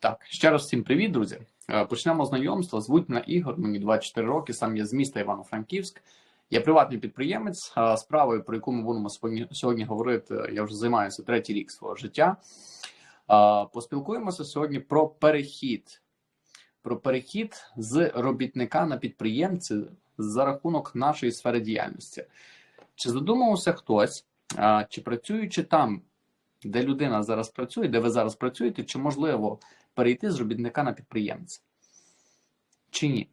Так, ще раз всім привіт, друзі. Е, Почнемо знайомство. Звуть мене Ігор, мені 24 роки, сам я з міста Івано-Франківськ. Я приватний підприємець. Справою, про яку ми будемо сьогодні- говорити, я вже займаюся третій рік свого життя. Поспілкуємося сьогодні про перехід. Про перехід з робітника на підприємця за рахунок нашої сфери діяльності. Чи задумувався хтось, чи працюючи там, де людина зараз працює, де ви зараз працюєте, чи можливо перейти з робітника на підприємця? Чи ні?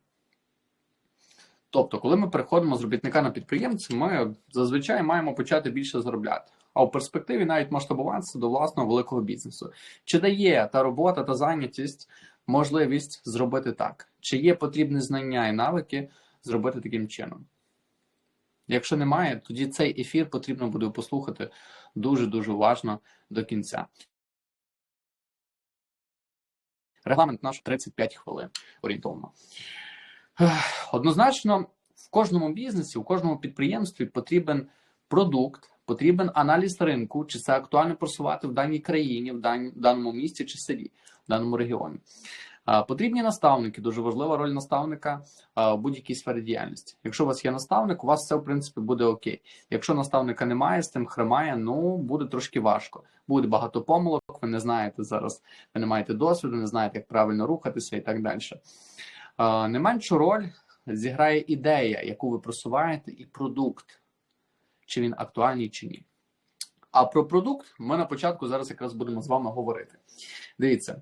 Тобто, коли ми переходимо з робітника на підприємця, ми зазвичай маємо почати більше заробляти, а в перспективі навіть масштабуватися до власного великого бізнесу. Чи дає та робота та зайнятість можливість зробити так? Чи є потрібні знання і навики зробити таким чином? Якщо немає, тоді цей ефір потрібно буде послухати дуже дуже уважно до кінця. Регламент наш 35 хвилин орієнтовно. Однозначно, в кожному бізнесі, у кожному підприємстві потрібен продукт, потрібен аналіз ринку, чи це актуально просувати в даній країні, в даному місті чи селі, в даному регіоні. Потрібні наставники, дуже важлива роль наставника в будь-якій сфері діяльності. Якщо у вас є наставник, у вас все в принципі буде окей. Якщо наставника немає, з тим хримає, ну буде трошки важко. Буде багато помилок, ви не знаєте зараз, ви не маєте досвіду, не знаєте, як правильно рухатися і так далі. Не меншу роль зіграє ідея, яку ви просуваєте, і продукт, чи він актуальний, чи ні. А про продукт ми на початку зараз якраз будемо з вами говорити. Дивіться,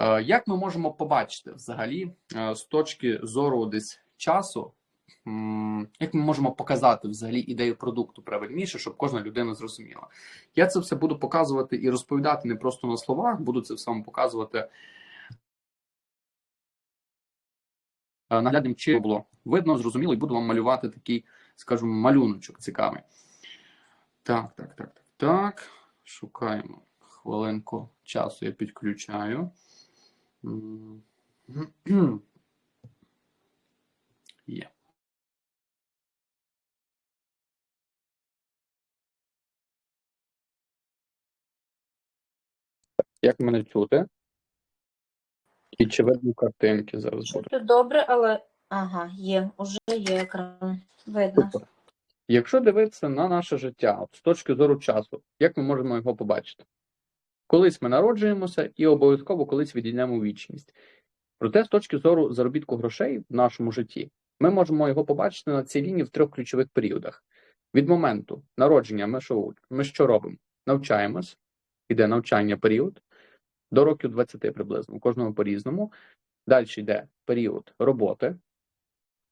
як ми можемо побачити взагалі е, з точки зору десь часу, як ми можемо показати взагалі ідею продукту правильніше, щоб кожна людина зрозуміла. Я це все буду показувати і розповідати не просто на словах, буду це все вам показувати е, наглядним чином було видно, зрозуміло, і буду вам малювати такий, скажімо, малюночок цікавий. Так, так, так, так, так. Шукаємо хвилинку часу, я підключаю. М. Є. Як мене чути? І чи видно картинки зараз? Чути добре, але ага, є, уже є екран. Видно. Супер. Якщо дивитися на наше життя з точки зору часу, як ми можемо його побачити? Колись ми народжуємося і обов'язково колись відійдемо вічність. Проте, з точки зору заробітку грошей в нашому житті, ми можемо його побачити на цій лінії в трьох ключових періодах. Від моменту народження ми що, ми що робимо? Навчаємось, іде навчання період до років 20 приблизно, кожного по-різному. Далі йде період роботи,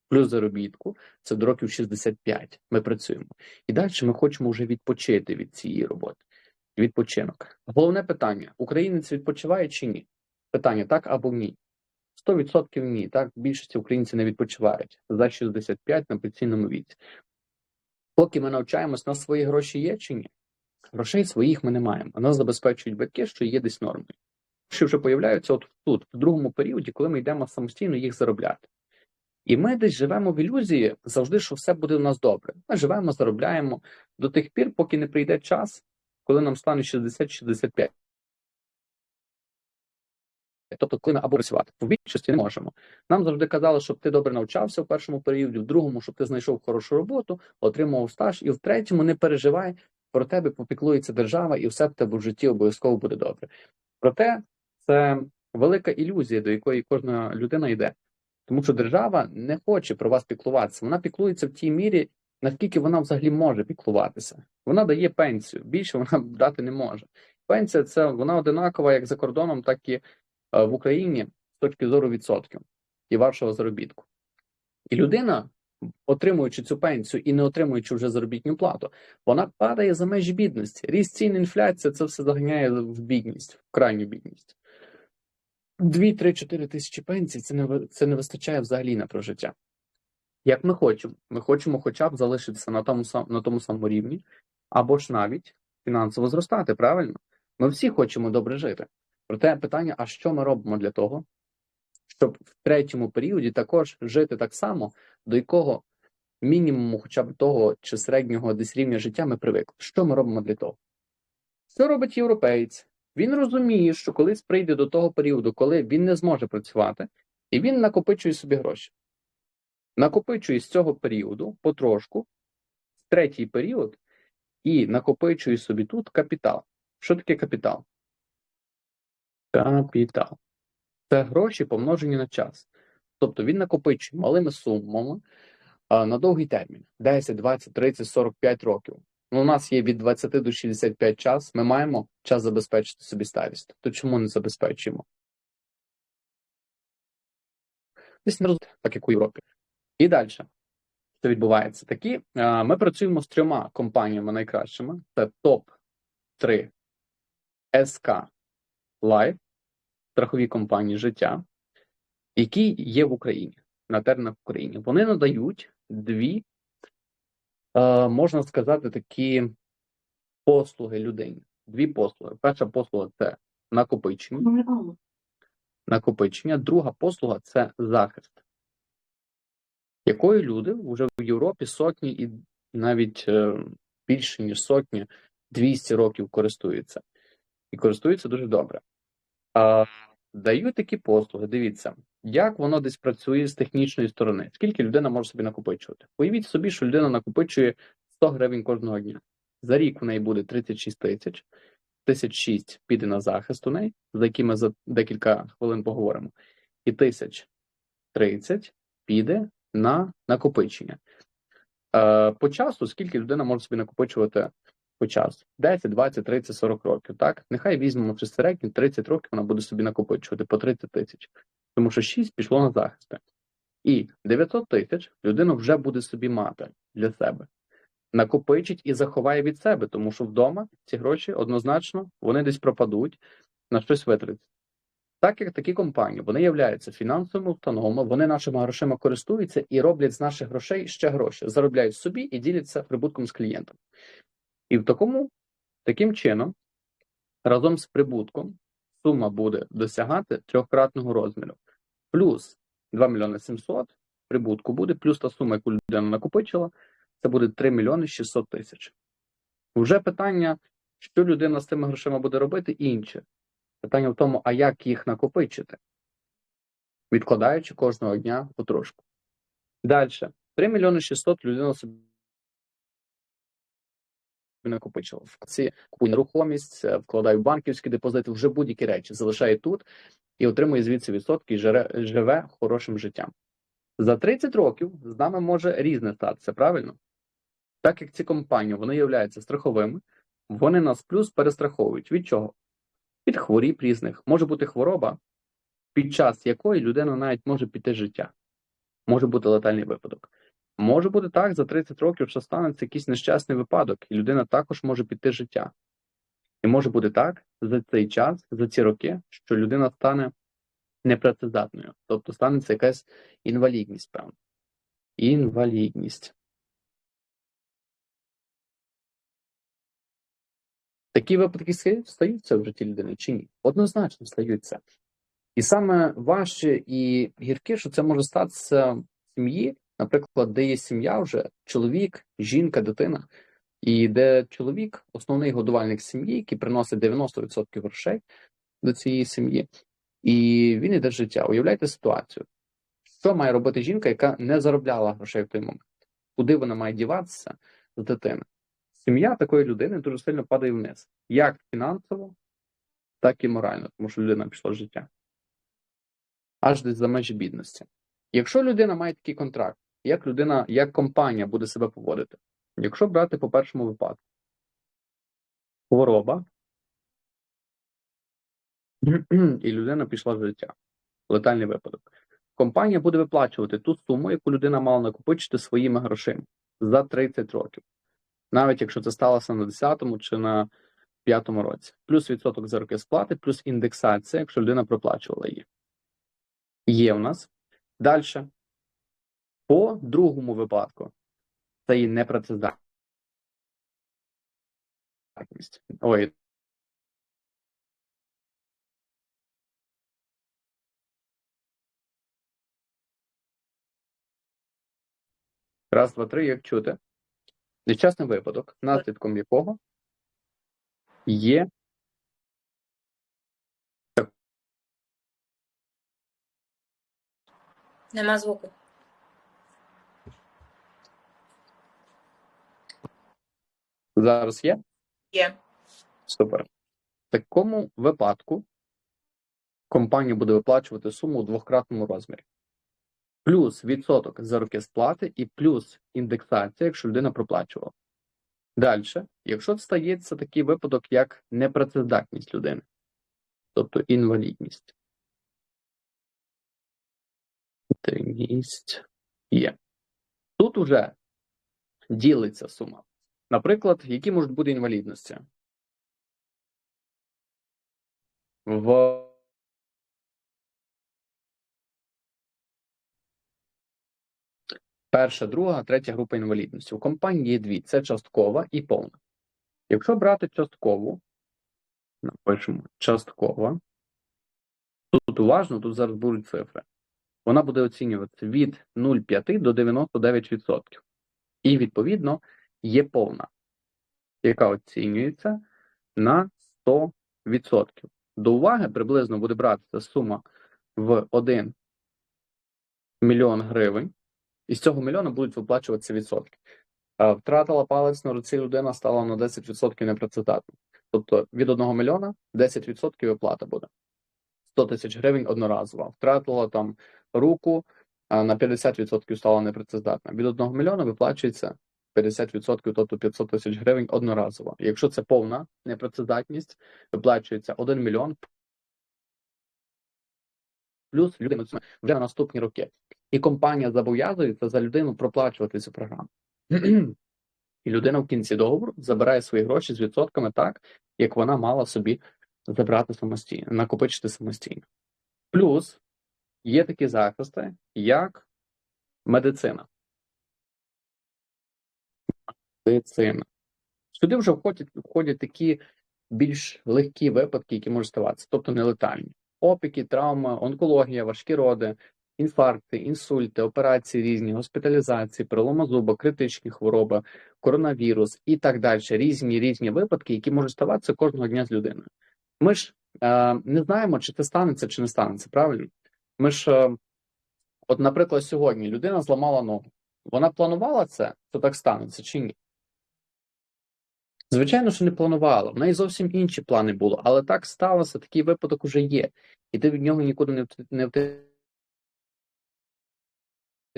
плюс заробітку, це до років 65 ми працюємо. І далі ми хочемо вже відпочити від цієї роботи. Відпочинок. Головне питання: українець відпочиває чи ні? Питання так або ні. 100% ні. Так, більшості українців не відпочивають за 65 на пенсійному віці. Поки ми навчаємось, у свої гроші є чи ні? Грошей своїх ми не маємо. Нас забезпечують батьки, що є десь нормою. Що вже появляються от тут, в другому періоді, коли ми йдемо самостійно їх заробляти. І ми десь живемо в ілюзії завжди, що все буде у нас добре. Ми живемо, заробляємо до тих пір, поки не прийде час, коли нам стане 60-65. Тобто, коли ми або працювати в більшості не можемо. Нам завжди казали, щоб ти добре навчався в першому періоді, в другому, щоб ти знайшов хорошу роботу, отримував стаж, і в третьому не переживай, про тебе попіклується держава, і все в тебе в житті обов'язково буде добре. Проте це велика ілюзія, до якої кожна людина йде. Тому що держава не хоче про вас піклуватися. Вона піклується в тій мірі, наскільки вона взагалі може піклуватися. Вона дає пенсію, більше вона дати не може. Пенсія це вона одинакова як за кордоном, так і е, в Україні з точки зору відсотків і вашого заробітку. І людина, отримуючи цю пенсію і не отримуючи вже заробітну плату, вона падає за межі бідності. Ріст цін, інфляція це все заганяє в бідність, в крайню бідність. 2, 3, 4 тисячі пенсій це не, це не вистачає взагалі на прожиття. Як ми хочемо? Ми хочемо хоча б залишитися на тому, сам- на тому самому рівні, або ж навіть фінансово зростати, правильно? Ми всі хочемо добре жити. Проте питання: а що ми робимо для того, щоб в третьому періоді також жити так само, до якого мінімуму, хоча б того чи середнього десь рівня життя ми привикли? Що ми робимо для того? Що робить європеєць? Він розуміє, що колись прийде до того періоду, коли він не зможе працювати, і він накопичує собі гроші. Накопичує з цього періоду потрошку, третій період, і накопичує собі тут капітал. Що таке капітал? Капітал. Це гроші помножені на час. Тобто він накопичує малими сумами а, на довгий термін 10, 20, 30, 45 років. Ну, у нас є від 20 до 65 час. Ми маємо час забезпечити собі старість. То чому не забезпечуємо? Десь не роз... так як у Європі. І далі. Що відбувається? Такі ми працюємо з трьома компаніями найкращими: це топ 3 СК Life, страхові компанії життя, які є в Україні на теренах в Україні. Вони надають дві, е, можна сказати, такі послуги людині. Дві послуги. Перша послуга це накопичення. Накопичення. Друга послуга це захист, якою люди вже в Європі сотні і навіть е, більше ніж сотні 200 років користуються. І користуються дуже добре. А, Дають такі послуги. Дивіться, як воно десь працює з технічної сторони. Скільки людина може собі накопичувати? Уявіть собі, що людина накопичує 100 гривень кожного дня. За рік в неї буде 36 тисяч. Тисяч шість піде на захист у неї, за які ми за декілька хвилин поговоримо. І тисяч 30 піде на накопичення. Е, по часу, скільки людина може собі накопичувати по часу? 10, 20, 30, 40 років. Так, нехай візьмемо в середньо 30 років, вона буде собі накопичувати по 30 тисяч, тому що 6 пішло на захисти. І 900 тисяч людина вже буде собі мати для себе. Накопичить і заховає від себе, тому що вдома ці гроші однозначно вони десь пропадуть на щось витратять. Так як такі компанії вони являються фінансовими установами, вони нашими грошима користуються і роблять з наших грошей ще гроші, заробляють собі і діляться прибутком з клієнтом. І в такому таким чином, разом з прибутком, сума буде досягати трьохкратного розміру. Плюс 2 мільйони 700 прибутку буде, плюс та сума, яку людина накопичила, це буде 3 мільйони 600 тисяч. Вже питання, що людина з цими грошима буде робити, інше. Питання в тому, а як їх накопичити, відкладаючи кожного дня потрошку. Далі. 3 мільйони 600 людина собі накопичила. В ці купує нерухомість, е, вкладає в банківські депозити, вже будь-які речі залишає тут і отримує звідси відсотки і живе, живе хорошим життям. За 30 років з нами може різне статися, правильно? Так як ці компанії вони являються страховими, вони нас плюс перестраховують. Від чого? Від хворіб різних. Може бути хвороба, під час якої людина навіть може піти життя. Може бути летальний випадок. Може бути так, за 30 років, що станеться якийсь нещасний випадок, і людина також може піти життя. І може бути так за цей час, за ці роки, що людина стане непрацездатною, тобто станеться якась інвалідність, певно. Інвалідність. Такі випадки ста- стаються в житті людини чи ні? Однозначно стаються. І саме важче і гірке, що це може статися в сім'ї, наприклад, де є сім'я вже, чоловік, жінка, дитина, і де чоловік основний годувальник сім'ї, який приносить 90% грошей до цієї сім'ї, і він іде з життя. Уявляйте ситуацію, що має робити жінка, яка не заробляла грошей в той момент? Куди вона має діватися з дитини? Сім'я такої людини дуже сильно падає вниз, як фінансово, так і морально, тому що людина пішла з життя. Аж десь за межі бідності. Якщо людина має такий контракт, як людина, як компанія буде себе поводити? Якщо брати по першому випадку, хвороба, і людина пішла з життя, летальний випадок. Компанія буде виплачувати ту суму, яку людина мала накопичити своїми грошима за 30 років навіть якщо це сталося на 10-му чи на 5-му році, плюс відсоток за роки сплати, плюс індексація, якщо людина проплачувала її. Є в нас. Далі. По другому випадку це є непрацездатність. Ой. Раз, два, три, як чути. Нещасний випадок, наслідком якого є Нема звуку. Зараз є? Є. Супер. В такому випадку компанія буде виплачувати суму у двократному розмірі. Плюс відсоток за роки сплати і плюс індексація, якщо людина проплачувала. Далі, якщо стається такий випадок, як непрацездатність людини, тобто інвалідність. Інвалідність є. Тут уже ділиться сума. Наприклад, які можуть бути інвалідності? В перша, друга, третя група інвалідності. У компанії є дві: це часткова і повна. Якщо брати часткову, напишемо часткова, тут уважно, тут зараз будуть цифри. Вона буде оцінюватися від 0,5 до 99%. І, відповідно, є повна, яка оцінюється на 100%. До уваги приблизно буде братися сума в 1 мільйон гривень, і з цього мільйона будуть виплачуватися відсотки. Втратила палець на руці людина, стала на 10% непрацездатна. Тобто від 1 мільйона 10% виплата буде. 100 тисяч гривень одноразово. Втратила там руку, на 50% стала непрацездатна. Від 1 мільйона виплачується 50%, тобто 500 тисяч гривень одноразово. Якщо це повна непрацездатність, виплачується 1 мільйон плюс людина вже на наступні роки. І компанія зобов'язується за людину проплачувати цю програму. І людина в кінці договору забирає свої гроші з відсотками так, як вона мала собі забрати самостійно, накопичити самостійно. Плюс є такі захисти, як медицина. Медицина. Сюди вже входять, входять такі більш легкі випадки, які можуть ставатися, тобто нелетальні. Опіки, травми, онкологія, важкі роди, інфаркти, інсульти, операції різні, госпіталізації, перелома зуба, критичні хвороби, коронавірус і так далі. Різні різні випадки, які можуть ставатися кожного дня з людиною. Ми ж е, не знаємо, чи це станеться, чи не станеться. Правильно? Ми ж, е, от, наприклад, сьогодні людина зламала ногу. Вона планувала це, що так станеться, чи ні? Звичайно, що не планувала. В неї зовсім інші плани були, але так сталося, такий випадок уже є. І ти від нього нікуди не вт-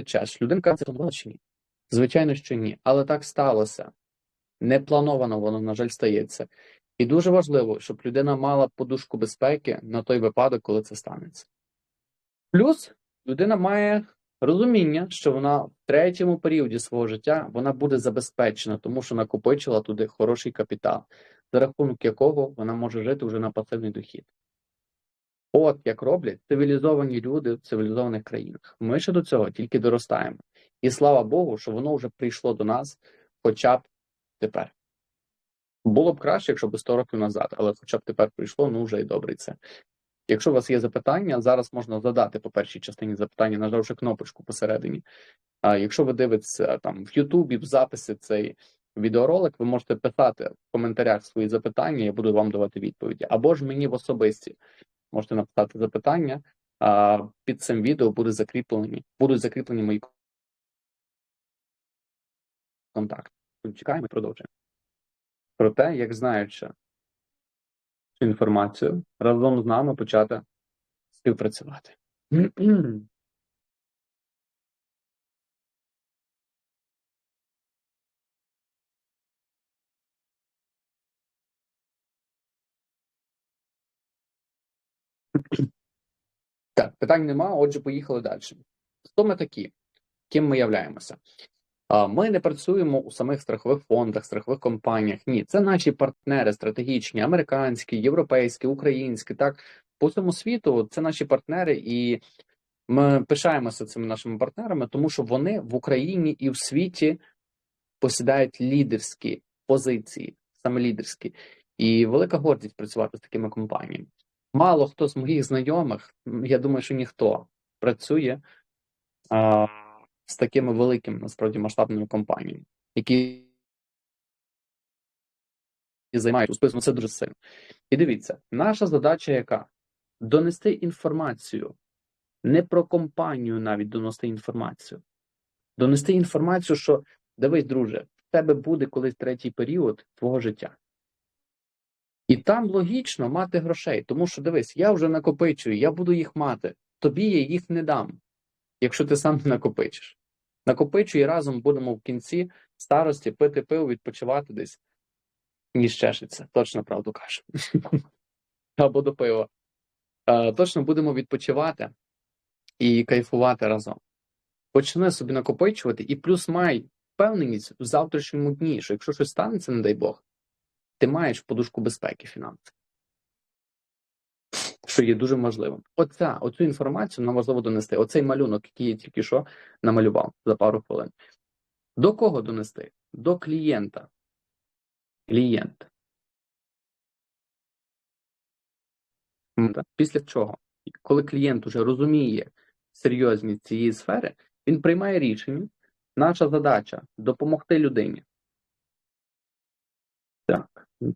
втечеш. Людина каже, це планувала чи ні? Звичайно, що ні. Але так сталося. Не плановано воно, на жаль, стається. І дуже важливо, щоб людина мала подушку безпеки на той випадок, коли це станеться. Плюс людина має розуміння, що вона в третьому періоді свого життя вона буде забезпечена, тому що накопичила туди хороший капітал, за рахунок якого вона може жити вже на пасивний дохід. От як роблять цивілізовані люди в цивілізованих країнах. Ми ще до цього тільки доростаємо. І слава Богу, що воно вже прийшло до нас хоча б тепер. Було б краще, якщо б 100 років назад, але хоча б тепер прийшло, ну вже і добре це. Якщо у вас є запитання, зараз можна задати по першій частині запитання, нажавши кнопочку посередині. А якщо ви дивитеся там в Ютубі, в записі цей відеоролик, ви можете писати в коментарях свої запитання, я буду вам давати відповіді. Або ж мені в особисті можете написати запитання, під цим відео буде закріплені, будуть закріплені мої контакти. Чекаємо і продовжуємо. Про те, як знаючи цю інформацію, разом з нами почати співпрацювати. Так, питань нема, отже, поїхали далі. Хто ми такі? Ким ми являємося? Ми не працюємо у самих страхових фондах, страхових компаніях. Ні, це наші партнери стратегічні, американські, європейські, українські. Так, по всьому світу це наші партнери, і ми пишаємося цими нашими партнерами, тому що вони в Україні і в світі посідають лідерські позиції, саме лідерські, і велика гордість працювати з такими компаніями. Мало хто з моїх знайомих, я думаю, що ніхто працює а, з такими великими насправді масштабними компаніями, які займають успішно це дуже сильно. І дивіться, наша задача яка? Донести інформацію Не про компанію навіть донести інформацію. Донести інформацію, що дивись, друже, в тебе буде колись третій період твого життя. І там логічно мати грошей, тому що дивись, я вже накопичую, я буду їх мати. Тобі я їх не дам, якщо ти сам не накопичиш. Накопичуй і разом будемо в кінці старості пити пиво, відпочивати десь. Ніж чешеться, точно правду кажу. Або до пива. Точно будемо відпочивати і кайфувати разом. Почни собі накопичувати, і плюс май впевненість в завтрашньому дні, що якщо щось станеться, не дай Бог, ти маєш подушку безпеки фінансів. Що є дуже важливим. Оця, оцю інформацію нам важливо донести. Оцей малюнок, який я тільки що намалював за пару хвилин. До кого донести? До клієнта. Клієнт. Після чого? Коли клієнт уже розуміє серйозність цієї сфери, він приймає рішення. Наша задача допомогти людині.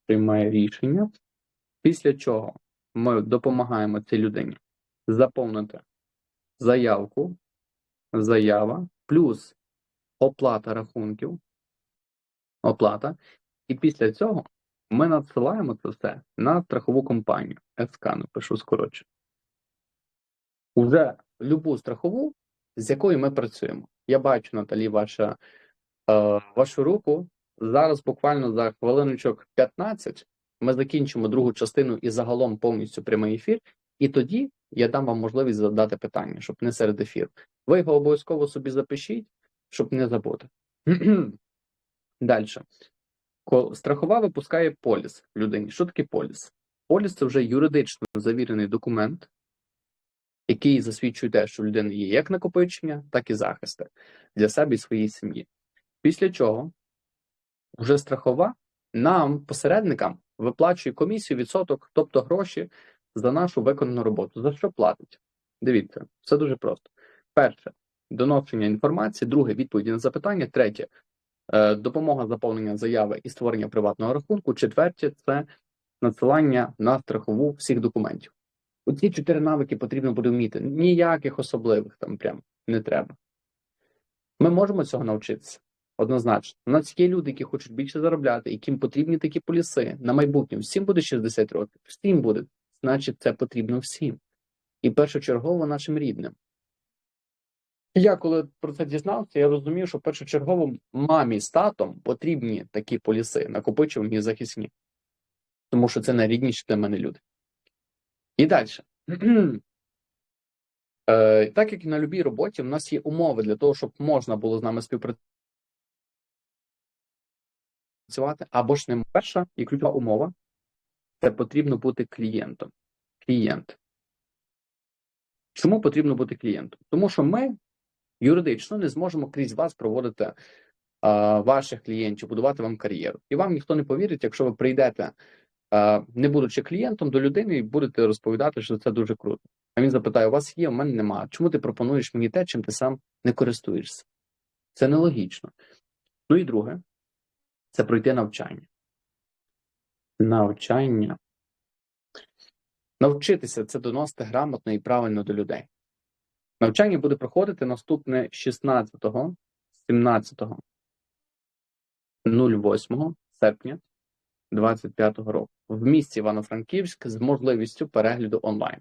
Приймає рішення. Після чого ми допомагаємо цій людині заповнити заявку, заява, плюс оплата рахунків, оплата. І після цього ми надсилаємо це все на страхову компанію. СК напишу скоротше. Уже любу страхову, з якою ми працюємо. Я бачу, Наталі, ваша, е, вашу руку. Зараз буквально за хвилиночок 15 ми закінчимо другу частину і загалом повністю прямий ефір. І тоді я дам вам можливість задати питання, щоб не серед ефіру. Ви його обов'язково собі запишіть, щоб не забути. Далі. Страхова випускає поліс людині. Що таке поліс? Поліс це вже юридично завірений документ, який засвідчує те, що в людини є як накопичення, так і захисти для себе і своєї сім'ї. Після чого вже страхова нам, посередникам, виплачує комісію, відсоток, тобто гроші за нашу виконану роботу. За що платить? Дивіться, все дуже просто. Перше доношення інформації, друге відповіді на запитання, третє е, допомога заповнення заяви і створення приватного рахунку. Четверте це надсилання на страхову всіх документів. Оці чотири навики потрібно буде вміти. Ніяких особливих там прям не треба. Ми можемо цього навчитися. Однозначно, у нас є люди, які хочуть більше заробляти, яким потрібні такі поліси на майбутнє. Всім буде 60 років, всім буде. Значить, це потрібно всім. І першочергово нашим рідним. Я коли про це дізнався, я розумів, що першочергово мамі з татом потрібні такі поліси, накопичувані і захисні. Тому що це найрідніші для мене люди. І далі. Е, так як на будь-якій роботі, в нас є умови для того, щоб можна було з нами співпрацювати, або ж не перша і ключова умова це потрібно бути клієнтом. Клієнт. Чому потрібно бути клієнтом? Тому що ми юридично не зможемо крізь вас проводити а, ваших клієнтів, будувати вам кар'єру. І вам ніхто не повірить, якщо ви прийдете, а, не будучи клієнтом до людини, і будете розповідати, що це дуже круто. А він запитає: у вас є, у мене немає. Чому ти пропонуєш мені те, чим ти сам не користуєшся? Це нелогічно. Ну і друге, це пройти навчання. Навчання. Навчитися це доносити грамотно і правильно до людей. Навчання буде проходити наступне 16, 17, 08 серпня 2025 року в місті Івано-Франківськ з можливістю перегляду онлайн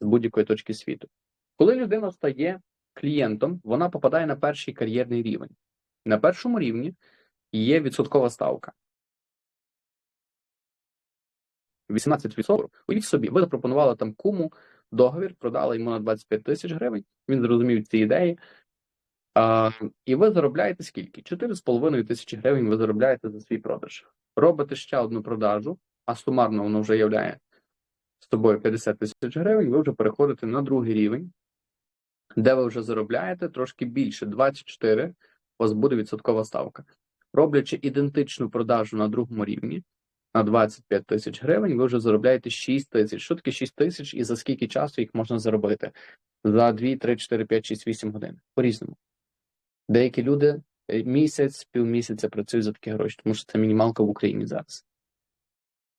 з будь-якої точки світу. Коли людина стає клієнтом, вона попадає на перший кар'єрний рівень. На першому рівні є відсоткова ставка. 18%. Уявіть собі, ви запропонували там куму договір, продали йому на 25 тисяч гривень. Він зрозумів ці ідеї. А, І ви заробляєте скільки? 4,5 тисячі гривень ви заробляєте за свій продаж. Робите ще одну продажу, а сумарно воно вже являє з тобою 50 тисяч гривень, ви вже переходите на другий рівень, де ви вже заробляєте трошки більше 24, у вас буде відсоткова ставка. Роблячи ідентичну продажу на другому рівні, на 25 тисяч гривень, ви вже заробляєте 6 тисяч. Що таке 6 тисяч і за скільки часу їх можна заробити? За 2, 3, 4, 5, 6, 8 годин. По-різному. Деякі люди місяць, півмісяця працюють за такі гроші, тому що це мінімалка в Україні зараз.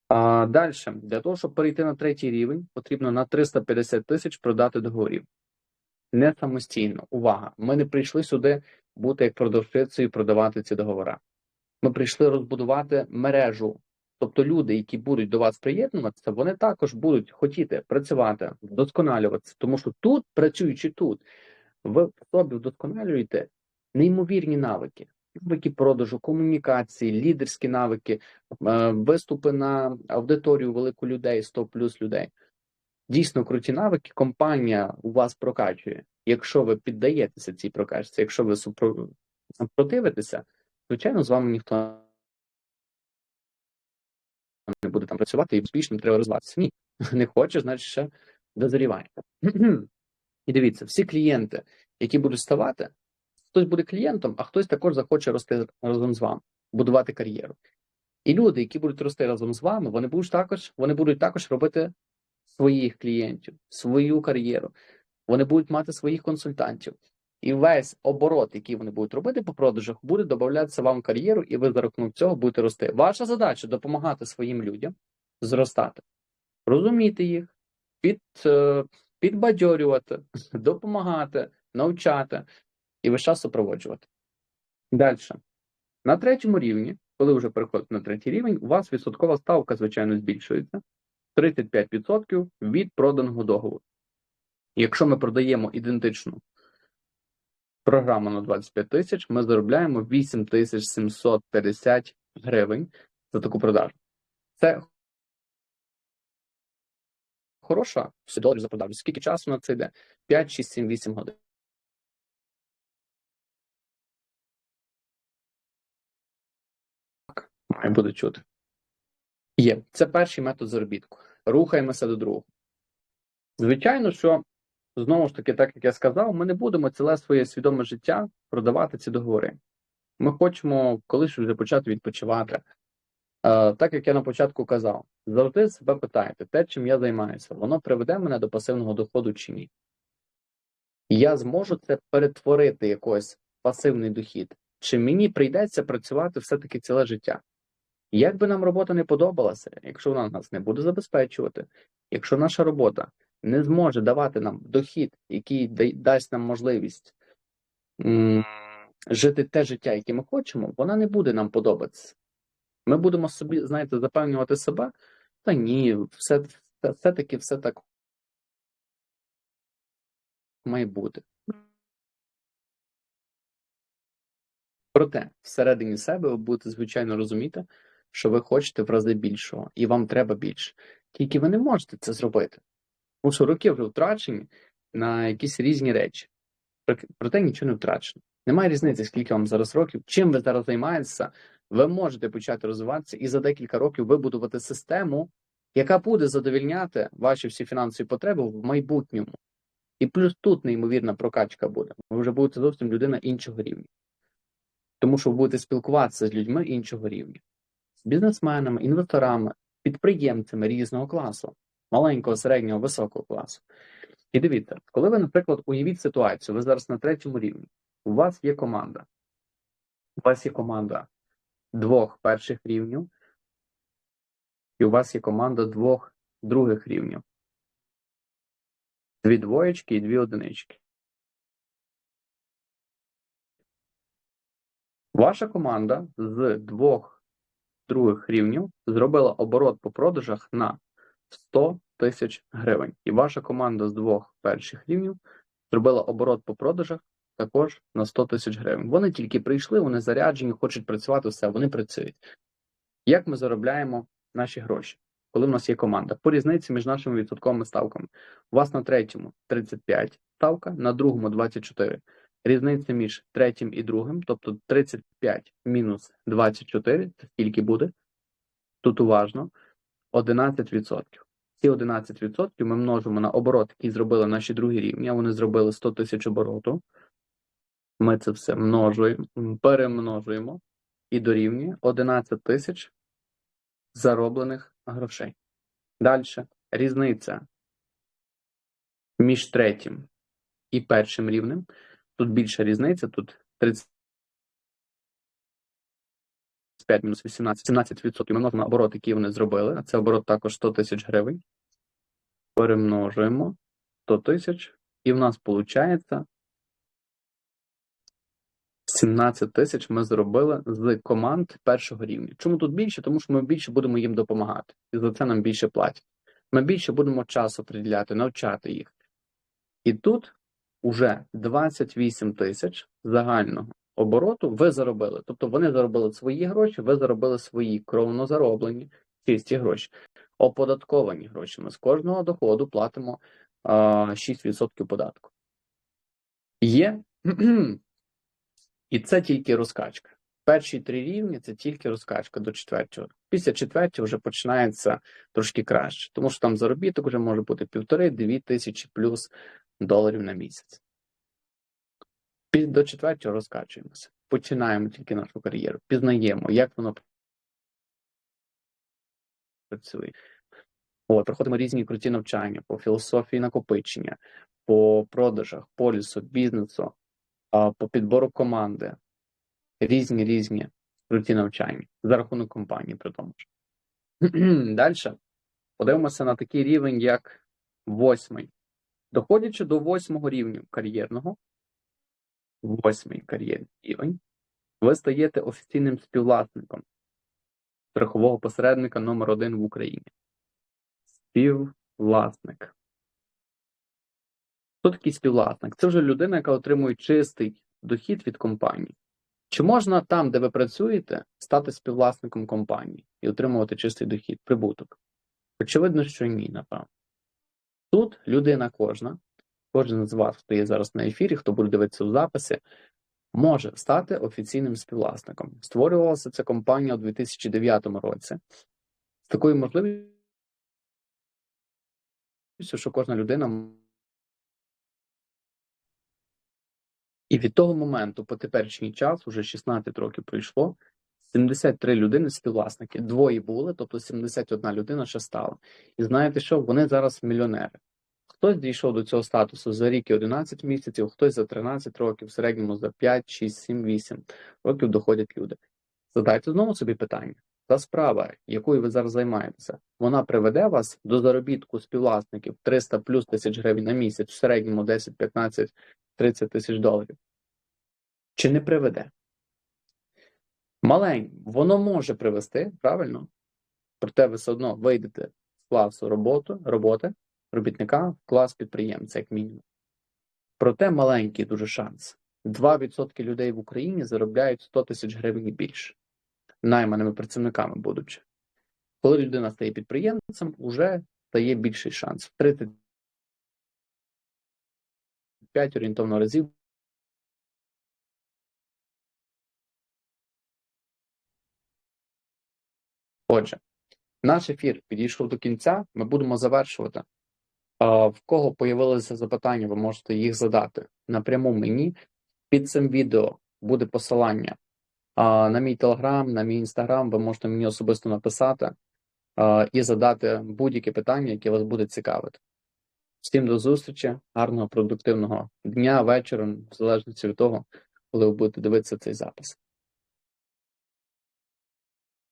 А Далі, для того, щоб перейти на третій рівень, потрібно на 350 тисяч продати договорів. не самостійно. Увага! Ми не прийшли сюди бути як продавщицею і продавати ці договори. Ми прийшли розбудувати мережу. Тобто люди, які будуть до вас приєднуватися, вони також будуть хотіти працювати, вдосконалюватися, тому що тут, працюючи тут, ви в собі вдосконалюєте неймовірні навики, навики продажу, комунікації, лідерські навики, е, виступи на аудиторію велику людей, 100 плюс людей. Дійсно круті навики. Компанія у вас прокачує. Якщо ви піддаєтеся цій прокачці, якщо ви супро- противитеся, звичайно, з вами ніхто не буде там працювати і успішним треба розвиватися. Ні, не хочеш, значить ще дозріває. І дивіться, всі клієнти, які будуть ставати, хтось буде клієнтом, а хтось також захоче рости разом з вами, будувати кар'єру. І люди, які будуть рости разом з вами, вони будуть також, вони будуть також робити своїх клієнтів, свою кар'єру. Вони будуть мати своїх консультантів. І весь оборот, який вони будуть робити по продажах, буде додатися вам в кар'єру, і ви за рахунок цього будете рости. Ваша задача допомагати своїм людям зростати, розуміти їх, під, е, підбадьорювати, допомагати, навчати і весь час супроводжувати. Далі. На третьому рівні, коли вже переходите на третій рівень, у вас відсоткова ставка, звичайно, збільшується 35% від проданого договору. Якщо ми продаємо ідентичну програму на 25 тисяч, ми заробляємо 8750 гривень за таку продажу. Це хороша 100 доларів за продажу. Скільки часу на це йде? 5, 6, 7, 8 годин. Так, має буде чути. Є. Це перший метод заробітку. Рухаємося до другого. Звичайно, що знову ж таки, так як я сказав, ми не будемо ціле своє свідоме життя продавати ці договори. Ми хочемо колись вже почати відпочивати. Так як я на початку казав, завжди себе питайте, те, чим я займаюся, воно приведе мене до пасивного доходу чи ні. Я зможу це перетворити якось пасивний дохід, чи мені прийдеться працювати все-таки ціле життя. Як би нам робота не подобалася, якщо вона нас не буде забезпечувати, якщо наша робота не зможе давати нам дохід, який дасть нам можливість жити те життя, яке ми хочемо, вона не буде нам подобатися. Ми будемо собі, знаєте, запевнювати себе, та ні, все, все-таки все так має бути. Проте, всередині себе ви будете, звичайно, розуміти, що ви хочете в рази більшого, і вам треба більше. Тільки ви не можете це зробити. Тому що роки вже втрачені на якісь різні речі. Проте нічого не втрачено. Немає різниці, скільки вам зараз років, чим ви зараз займаєтеся, ви можете почати розвиватися і за декілька років вибудувати систему, яка буде задовільняти ваші всі фінансові потреби в майбутньому. І плюс тут неймовірна прокачка буде. Ви вже будете зовсім людина іншого рівня. Тому що ви будете спілкуватися з людьми іншого рівня, бізнесменами, інвесторами, підприємцями різного класу, маленького, середнього, високого класу. І дивіться, коли ви, наприклад, уявіть ситуацію, ви зараз на третьому рівні, у вас є команда, у вас є команда двох перших рівнів, і у вас є команда двох других рівнів. Дві двоєчки і дві одинички. Ваша команда з двох других рівнів зробила оборот по продажах на 100 тисяч гривень. І ваша команда з двох перших рівнів зробила оборот по продажах також на 100 тисяч гривень. Вони тільки прийшли, вони заряджені, хочуть працювати, все, вони працюють. Як ми заробляємо наші гроші? Коли в нас є команда? По різниці між нашими відсотковими ставками. У вас на третьому 35 ставка, на другому 24. Різниця між третім і другим, тобто 35 мінус 24, це скільки буде? Тут уважно, 11%. Ці 11% ми множимо на оборот, який зробили наші другі рівні, вони зробили 100 тисяч обороту. Ми це все множуємо, перемножуємо і дорівнює 11 тисяч зароблених грошей. Далі. Різниця між третім і першим рівнем. Тут більша різниця, тут 35 мінус 18, 17% ми на оборот, який вони зробили, а це оборот також 100 тисяч гривень. Перемножуємо 100 тисяч І в нас виходить 17 тисяч ми зробили з команд першого рівня. Чому тут більше? Тому що ми більше будемо їм допомагати, і за це нам більше платять. Ми більше будемо часу приділяти, навчати їх. І тут уже 28 тисяч загального обороту ви заробили. Тобто вони заробили свої гроші, ви заробили свої кровно зароблені чисті гроші. Оподатковані гроші. Ми з кожного доходу платимо а, 6% податку. Є. І це тільки розкачка. Перші три рівні це тільки розкачка до четвертого. Після четвертого вже починається трошки краще, тому що там заробіток вже може бути півтори-дві тисячі плюс доларів на місяць. До четвертого розкачуємося. Починаємо тільки нашу кар'єру, пізнаємо, як воно працює. От, проходимо різні круті навчання по філософії накопичення, по продажах, полісу, бізнесу, по підбору команди. Різні різні круті навчання за рахунок компанії, при тому. Далі подивимося на такий рівень, як восьмий. Доходячи до восьмого рівня кар'єрного, восьмий кар'єрний рівень, ви стаєте офіційним співвласником страхового посередника номер один в Україні. Співвласник. Хто такий співвласник? Це вже людина, яка отримує чистий дохід від компанії. Чи можна там, де ви працюєте, стати співвласником компанії і отримувати чистий дохід, прибуток? Очевидно, що ні, напевно. Тут людина кожна, кожен з вас, хто є зараз на ефірі, хто буде дивитися у записі, може стати офіційним співвласником. Створювалася ця компанія у 2009 році. З такою можливістю, що кожна людина І від того моменту по теперішній час, уже 16 років пройшло, 73 людини співвласники. Двоє були, тобто 71 людина ще стала. І знаєте що? Вони зараз мільйонери. Хтось дійшов до цього статусу за рік і 11 місяців, хтось за 13 років, в середньому за 5, 6, 7, 8 років доходять люди. Задайте знову собі питання. Та справа, якою ви зараз займаєтеся, вона приведе вас до заробітку співвласників 300 плюс тисяч гривень на місяць, в середньому 10, 15, 30 тисяч доларів. Чи не приведе? Малень, воно може привести, правильно? Проте ви все одно вийдете з класу роботу, роботи, робітника в клас підприємця, як мінімум. Проте маленький дуже шанс. 2% людей в Україні заробляють 100 тисяч гривень більше, найманими працівниками будучи. Коли людина стає підприємцем, вже стає більший шанс. В 35 орієнтовно разів Отже, наш ефір підійшов до кінця. Ми будемо завершувати. В кого появилися запитання, ви можете їх задати напряму мені. Під цим відео буде посилання на мій телеграм, на мій інстаграм. Ви можете мені особисто написати і задати будь-яке питання, яке вас буде цікавити. Всім до зустрічі, гарного продуктивного дня, вечора, в залежності від того, коли ви будете дивитися цей запис.